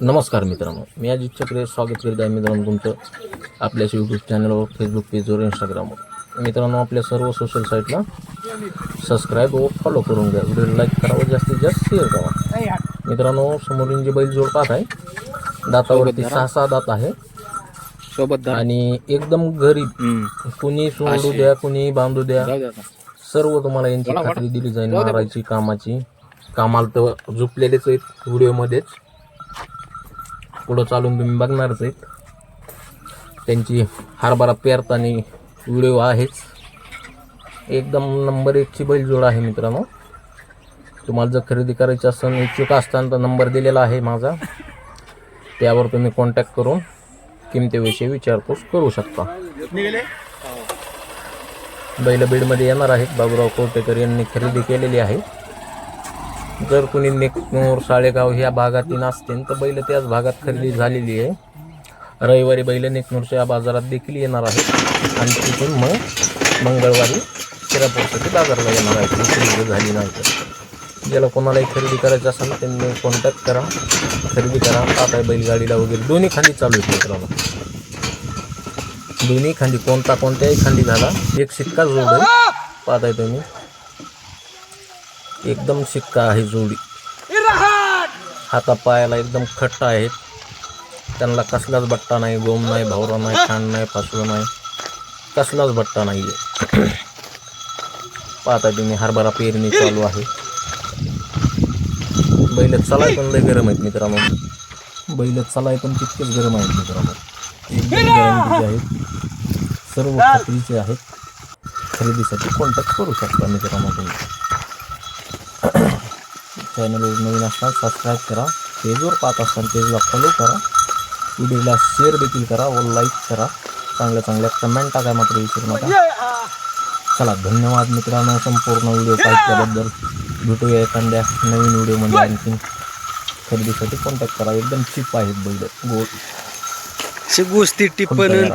नमस्कार मित्रांनो. मी अजित चक्रे स्वागत करीत आहे मित्रांनो तुमचं आपल्याच यूट्यूब चॅनलवर फेसबुक पेजवर इंस्टाग्रामवर मित्रांनो आपल्या सर्व सोशल साईटला सबस्क्राईब व फॉलो करून घ्या. व्हिडिओ लाईक करा व जास्तीत जास्त शेअर करा. मित्रांनो समोरून जे बैल जोड पाहत आहे. दातावरती सहा सहा दात आहे. सोबत. आणि एकदम गरीब. कुणी सोडू द्या कुणी बांधू द्या. सर्व तुम्हाला यांची खात्री दिली जाईल. मारायची कामाची. कामाला तर झुपलेलेच आहेत व्हिडिओमध्येच. पुढं चालून तुम्ही बघणारच आहेत. त्यांची हरभरा पेरताना व्हिडिओ आहेच. एकदम नंबर एकची बैलजोड आहे मित्रांनो. तुम्हाला जर खरेदी करायची असेल इच्छुक असताना तर नंबर दिलेला आहे माझा. त्यावर तुम्ही कॉन्टॅक्ट करून किमतीविषयी विचारपूस करू शकता. बैल बीडमध्ये येणार आहेत. बाबूराव कोटेकर यांनी खरेदी केलेली आहे. जर कुणी नेकनूर साळेगाव ह्या भागातील असतील तर बैल त्याच भागात खरेदी झालेली आहे. रविवारी बैल नेकनूरच्या बाजारात देखील येणार आहेत. आणि तिथून मग मंगळवारी शिरापूरसाठी बाजारला येणार आहेत. खरेदी झाली नाही तर. ज्याला कोणालाही खरेदी करायचं असेल त्यांनी कॉन्टॅक्ट करा. खरेदी करा. टाटा बैलगाडीला वगैरे दोन्ही खांदी चालू आहेत मित्रांनो. दोन्ही खांदी कोणता कोणत्याही खांदी झाला. एक शिक्का जोड आहे पाहताय तुम्ही. एकदम शिक्का आहे जोडी. हाता पायाला एकदम खट्टा आहेत. त्यांना कसलाच बट्टा नाही गोम नाही भावरा नाही खाण नाही फासू नाही. कसलाच बट्टा नाही आहे पाहता तुम्ही हरभरा पेरणी चालू आहे. बैल चालाय पण लय गरम आहेत मित्रांनो. बैल चालाय पण तितकेच गरम आहेत मित्रांनो. गॅरंटीचे आहेत सर्व खात्रीचे आहेत. खरेदीसाठी कॉन्टॅक्ट करू शकता मित्रांनो तुम्ही. चॅनलवर नवीन असताना सबस्क्राईब करा. पेजवर पाहत असताना पेजला फॉलो करा. व्हिडिओला शेअर देखील करा व लाईक करा. चांगल्या चांगल्या कमेंट टाका मात्र विसरू नका. चला धन्यवाद मित्रांनो संपूर्ण व्हिडिओ पाहिल्याबद्दल भेटूया एखाद्या नवीन व्हिडिओमध्ये आणखीन. खरेदीसाठी कॉन्टॅक्ट करा. एकदम चीप आहेत बैल. गोष्टी टिप्पण